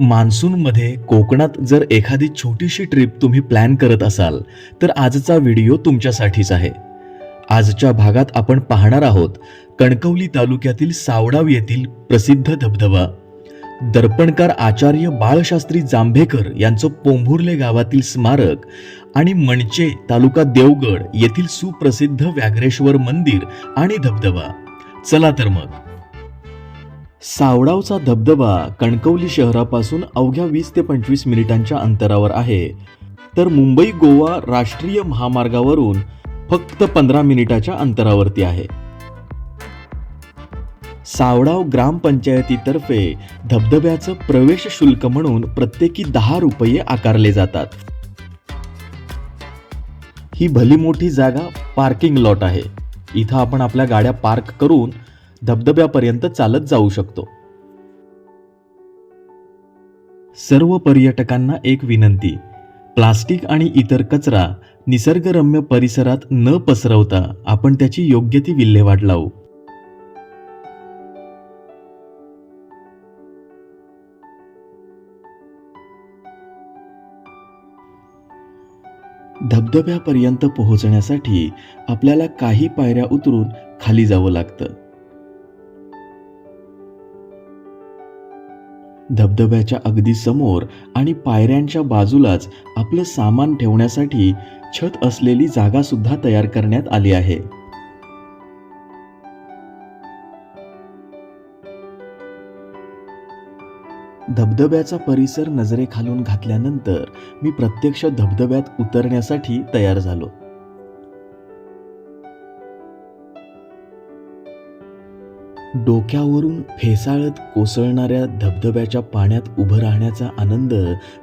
मान्सूनमध्ये कोकणात जर एखादी छोटीशी ट्रिप तुम्ही प्लॅन करत असाल तर आजचा व्हिडिओ तुमच्यासाठीच आहे. आजच्या भागात आपण पाहणार आहोत कणकवली तालुक्यातील सावडाव येथील प्रसिद्ध धबधबा. दर्पणकार आचार्य बाळशास्त्री जांभेकर यांचं पोंभुर्ले गावातील स्मारक आणि मणचे तालुका देवगड येथील सुप्रसिद्ध व्याघ्रेश्वर मंदिर आणि धबधबा. चला तर मग. सावडावचा धबधबा कणकवली शहरापासून अवघ्या वीस ते पंचवीस मिनिटांच्या अंतरावर आहे. तर मुंबई गोवा राष्ट्रीय महामार्गावरून फक्त पंधरा मिनिटाच्या अंतरावरती आहे. सावडाव ग्रामपंचायतीतर्फे धबधब्याचं प्रवेश शुल्क म्हणून प्रत्येकी दहा रुपये आकारले जातात. ही भली मोठी जागा पार्किंग लॉट आहे. इथं आपण आपल्या गाड्या पार्क करून धबधब्यापर्यंत चालत जाऊ शकतो. सर्व पर्यटकांना एक विनंती प्लास्टिक आणि इतर कचरा निसर्गरम्य परिसरात न पसरवता आपण त्याची योग्य ती विल्हेवाट लावू. धबधब्यापर्यंत पोहोचण्यासाठी आपल्याला काही पायऱ्या उतरून खाली जावं लागतं. धबधब्याच्या अगदी समोर आणि पायऱ्यांच्या बाजूलाच आपलं सामान ठेवण्यासाठी छत असलेली जागा सुद्धा तयार करण्यात आली आहे. धबधब्याचा परिसर नजरेखालून घातल्यानंतर मी प्रत्यक्ष धबधब्यात उतरण्यासाठी तयार झालो. डोक्यावरून फेसाळत कोसळणाऱ्या धबधब्याच्या पाण्यात उभं राहण्याचा आनंद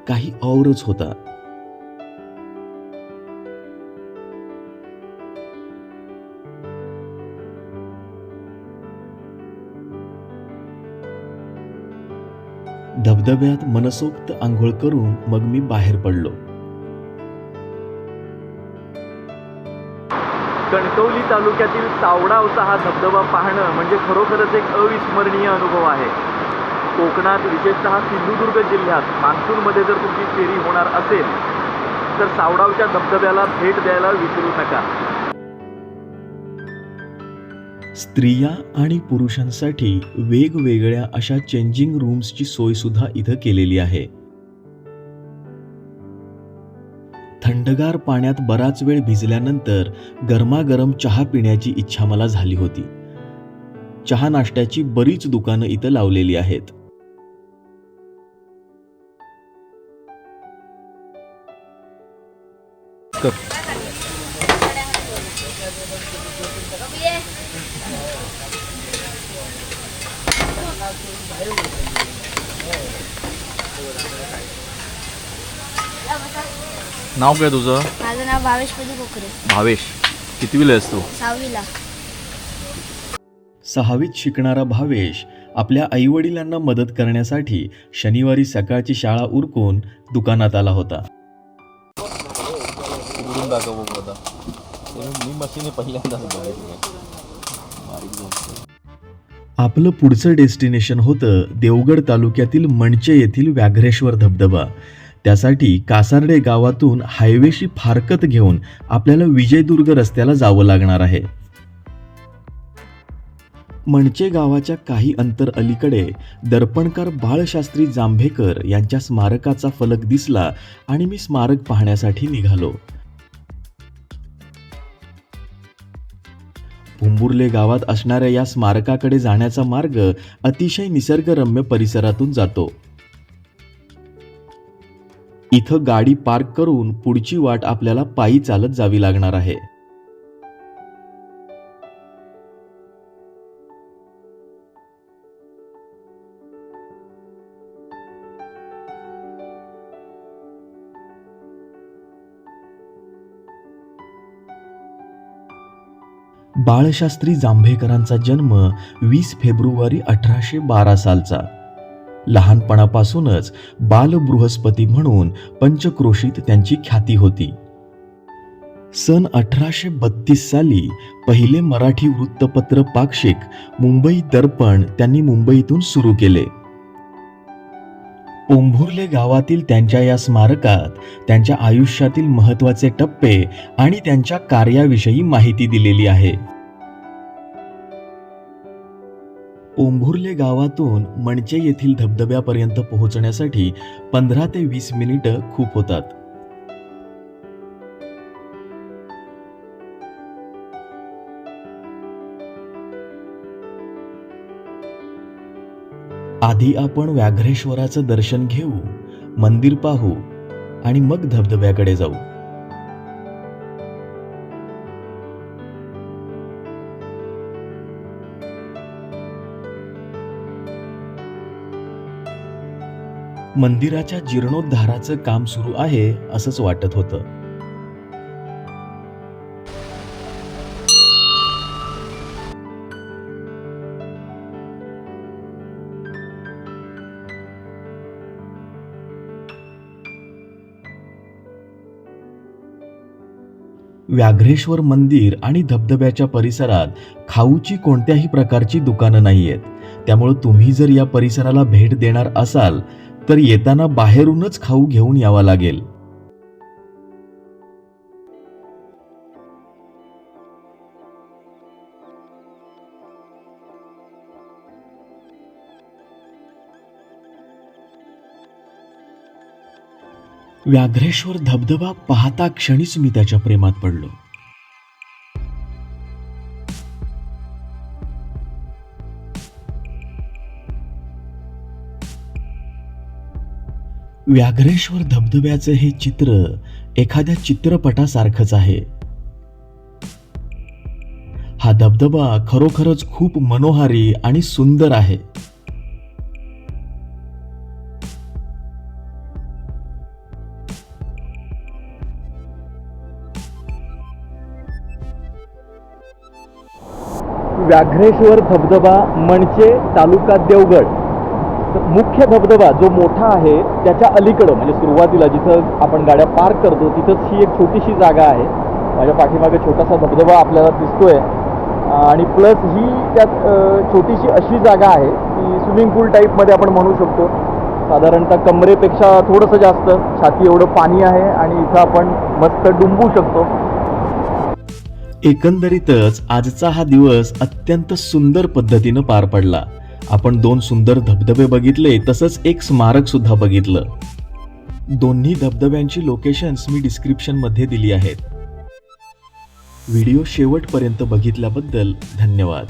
काही औरच होता. धबधब्यात मनसोक्त आंघोळ करून मग मी बाहेर पडलो. कणकवली तालुक्यातील सावडावचा हा धबधबा पाहणं म्हणजे खरोखरच एक अविस्मरणीय अनुभव आहे. कोकणात विशेषतः सिंधुदुर्ग जिल्ह्यात मान्सूनमध्ये जर तुमची फेरी होणार असेल तर सावडावच्या धबधब्याला भेट द्यायला विसरू नका. स्त्रिया आणि पुरुषांसाठी वेगवेगळ्या अशा चेंजिंग रूम्सची सोयसुद्धा इथं केलेली आहे. थंडगार पाण्यात बराच वेळ भिजल्यानंतर गरमागरम चहा पिण्याची इच्छा मला झाली होती. चहा नाश्त्याची बरीच दुकानं इथं लावलेली आहेत. नाव काय तुझं? माझं नाव भावेश पदी कोकरे. भावेश. कितवीला आहेस तू? सहावीला सहावीत शिकणारा भावेश आपल्या आईवडिलांना मदत करण्यासाठी शनिवारी सकाळची शाळा उरकून दुकानात आला होता. उघडून दाखव मी मशीने आपलं पुढचं डेस्टिनेशन होतं देवगड तालुक्यातील मणचे येथील व्याघ्रेश्वर धबधबा. त्यासाठी कासार्डे गावातून हायवेशी फारकत घेऊन आपल्याला विजयदुर्ग रस्त्याला जावं लागणार आहे. मणचे गावाच्या काही अंतर अलीकडे दर्पणकार बाळशास्त्री जांभेकर यांच्या स्मारकाचा फलक दिसला आणि मी स्मारक पाहण्यासाठी निघालो. भुंबुर्ले गावात असणाऱ्या या स्मारकाकडे जाण्याचा मार्ग अतिशय निसर्गरम्य परिसरातून जातो. इथं गाडी पार्क करून पुढची वाट आपल्याला पायी चालत जावी लागणार आहे. बाळशास्त्री जांभेकरांचा जन्म वीस फेब्रुवारी अठराशे बारा सालचा. लहानपणापासूनच बालबृहस्पती म्हणून पंचक्रोशीत त्यांची ख्याती होती. सन अठराशे बत्तीस साली पहिले मराठी वृत्तपत्र पाक्षिक मुंबई दर्पण त्यांनी मुंबईतून सुरू केले. ओंभुर्ले गावातील त्यांच्या या स्मारकात त्यांच्या आयुष्यातील महत्त्वाचे टप्पे आणि त्यांच्या कार्याविषयी माहिती दिलेली आहे. पोंभुर्ले गावातून मणचे येथील धबधब्यापर्यंत पोहोचण्यासाठी पंधरा ते वीस मिनिटं खूप होतात. आधी आपण व्याघ्रेश्वराचं दर्शन घेऊ मंदिर पाहू आणि मग धबधब्याकडे जाऊ. मंदिराच्या जीर्णोद्धाराचं काम सुरू आहे असंच वाटत होतं. व्याघ्रेश्वर मंदिर आणि धबधब्याच्या परिसरात खाऊची कोणत्याही प्रकारची दुकानं नाही आहेत त्यामुळे तुम्ही जर या परिसराला भेट देणार असाल तर येताना बाहेरूनच खाऊ घेऊन यावा लागेल. व्याघ्रेश्वर धबधबा पाहता क्षणीच मी त्याच्या प्रेमात पडलो. व्याघ्रेश्वर धबधब्याचं हे चित्र एखाद्या चित्रपटासारखंच आहे. हा धबधबा खरोखरच खूप मनोहारी आणि सुंदर आहे. व्याघ्रेश्वर धबधबा म्हणजे तालुका देवगड. मुख्य धबधबा जो मोठा आहे त्याच्या अलीकडं म्हणजे सुरुवातीला जिथं आपण गाड्या पार्क करतो तिथंच ही एक छोटीशी जागा आहे. माझ्या पाठीमागे छोटासा धबधबा आपल्याला दिसतोय. आणि प्लस ही त्यात छोटीशी अशी जागा आहे की स्विमिंग पूल टाईपमध्ये आपण म्हणू शकतो. साधारणतः कमरेपेक्षा थोडंसं जास्त छाती एवढं पाणी आहे आणि इथं आपण मस्त डुंबू शकतो. एकंदरीतच आजचा हा दिवस अत्यंत सुंदर पद्धतीनं पार पडला. आपण दोन सुंदर धबधबे बघितले तसंच एक स्मारक सुद्धा बघितलं. दोन्ही धबधब्यांची लोकेशन्स मी डिस्क्रिप्शनमध्ये दिली आहेत. व्हिडिओ शेवटपर्यंत बघितल्याबद्दल धन्यवाद.